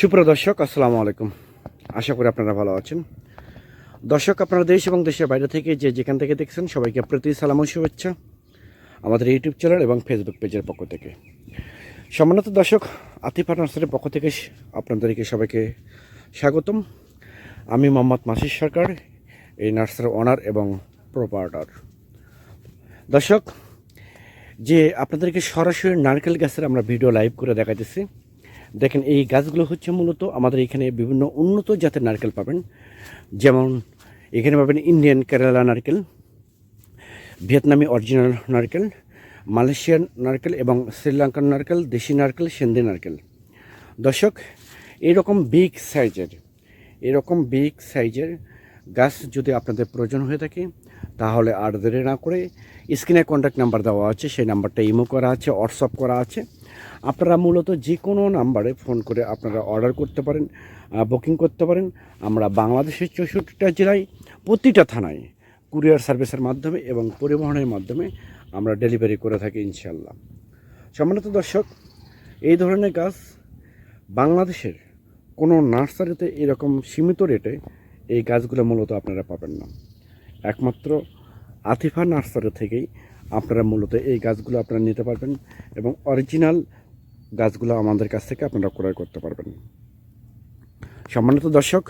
সুপ্রিয় দর্শক আসসালামু আলাইকুম। আশা করি আপনারা ভালো আছেন। দর্শক, আপনারা দেশ এবং দেশের বাইরে থেকে যে যেখান থেকে দেখছেন, সবাইকে প্রতি, সালাম শুভেচ্ছা আমাদের ইউটিউব চ্যানেল এবং ফেসবুক পেজের পক্ষ থেকে। সম্মানিত দর্শক, আতিফা নার্সারির পক্ষ থেকে আপনাদেরকে সবাইকে স্বাগতম। আমি মোহাম্মদ মাসির সরকার, এই নার্সারির ওনার এবং প্রোপারেটর দর্শক, যে আপনাদেরকে সরাসরি নারকেল গাছের আমরা ভিডিও লাইভ করে দেখাতেছি দেখেন, এই গাছগুলো হচ্ছে মূলত আমাদের এখানে বিভিন্ন উন্নত জাতের নারকেল পাবেন। যেমন এখানে পাবেন ইন্ডিয়ান কেরালা নারকেল, ভিয়েতনামি অরিজিনাল নারকেল, মালয়েশিয়ান নারকেল এবং শ্রীলঙ্কান নারকেল, দেশি নারকেল, সেন্দি নারকেল। দর্শক, এরকম বিগ সাইজের এরকম বিগ সাইজের গাছ যদি আপনাদের প্রয়োজন হয়ে থাকে, তাহলে আর দেরি না করে স্ক্রিনে কন্ট্যাক্ট নাম্বার দেওয়া আছে, সেই নাম্বারটা ইমো করা আছে হোয়াটসঅ্যাপ করা আছে। আপনারা মূলত যে কোনো নাম্বারে ফোন করে আপনারা অর্ডার করতে পারেন বুকিং করতে পারেন। আমরা বাংলাদেশের চৌষট্টিটা জেলায়, প্রতিটা থানায় কুরিয়ার সার্ভিসের মাধ্যমে এবং পরিবহনের মাধ্যমে আমরা ডেলিভারি করে থাকি ইনশাল্লাহ সম্মানিত দর্শক, এই ধরনের গাছ বাংলাদেশের কোনো নার্সারিতে এরকম সীমিত রেটে এই গাছগুলো মূলত আপনারা পাবেন না। একমাত্র আতিফা নার্সারি থেকেই আপনারা মূলত এই গাছগুলো আপনারা নিতে পারবেন এবং অরিজিনাল গাছগুলো আমাদের কাছ থেকে আপনারা ক্রয় করতে পারবেন। সম্মানিত দর্শক,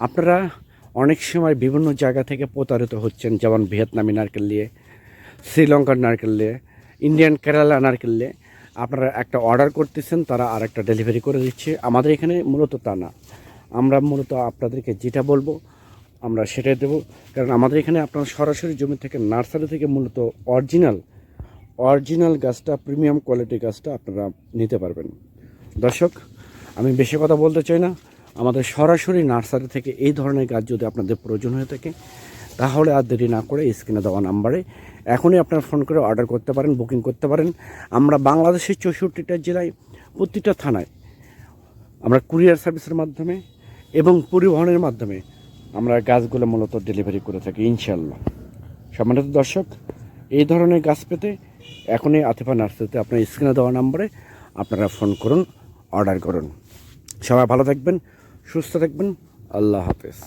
আপনারা অনেক সময় বিভিন্ন জায়গা থেকে প্রতারিত হচ্ছেন, যেমন ভিয়েতনামি নারকেল নিয়ে, শ্রীলঙ্কার নারকেল নিয়ে, ইন্ডিয়ান কেরালা নারকেল নিয়ে। আপনারা একটা অর্ডার করতেছেন, তারা আর একটা ডেলিভারি করে দিচ্ছে। আমাদের এখানে মূলত তা না। আমরা মূলত আপনাদেরকে যেটা বলব, আমরা সেটাই দেবো। কারণ আমাদের এখানে আপনারা সরাসরি জমি থেকে, নার্সারি থেকে মূলত অরিজিনাল অরিজিনাল গাছটা, প্রিমিয়াম কোয়ালিটি গাছটা আপনারা নিতে পারবেন। দর্শক, আমি বেশি কথা বলতে চাই না। আমাদের সরাসরি নার্সারি থেকে এই ধরনের গাছ যদি আপনাদের প্রয়োজন হয়ে থাকে, তাহলে আর দেরি না করে স্ক্রিনে দেওয়া নাম্বারে এখনই আপনারা ফোন করে অর্ডার করতে পারেন, বুকিং করতে পারেন। আমরা বাংলাদেশের চৌষট্টিটা জেলায়, প্রতিটা থানায় আমরা কুরিয়ার সার্ভিসের মাধ্যমে এবং পরিবহনের মাধ্যমে আমরা গাছগুলো মূলত ডেলিভারি করে থাকি ইনশাল্লাহ সম্মানিত দর্শক, এই ধরনের গাছ পেতে এখনই আতিফা নার্সারিতে আপনার স্ক্রিনে দেওয়া নাম্বারে আপনারা ফোন করুন, অর্ডার করুন। সবাই ভালো থাকবেন, সুস্থ থাকবেন, আল্লাহ হাফেজ।